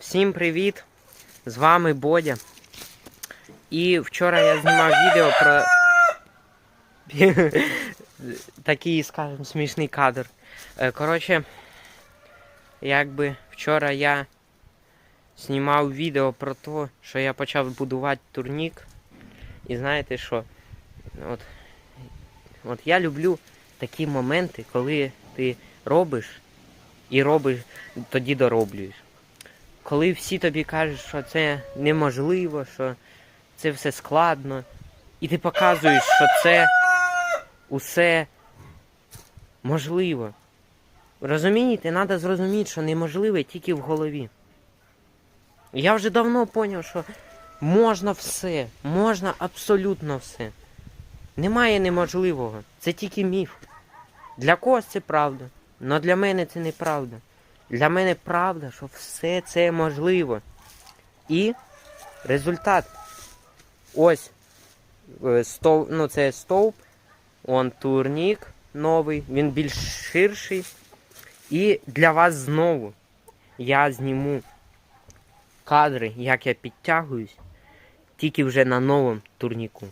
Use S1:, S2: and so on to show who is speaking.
S1: Всім привіт! З вами Бодя. І вчора я знімав відео про такий, скажімо, смішний кадр. Е, Коротше, якби вчора я знімав відео про те, що я почав будувати турнік. І знаєте що? От, от я люблю такі моменти, коли ти робиш і робиш, тоді дороблюєш коли всі тобі кажуть, що це неможливо, що це все складно, і ти показуєш, що це усе можливо. Розумієте, треба зрозуміти, що неможливе тільки в голові. Я вже давно зрозумів, що можна все, можна абсолютно все. Немає неможливого. Це тільки міф. Для когось це правда, але для мене це неправда. Для мене правда, що все це можливо. І результат. Ось е, стовп, ну це стовп, он турнік новий, він більш ширший. І для вас знову я зніму кадри, як я підтягуюсь, тільки вже на новому турніку.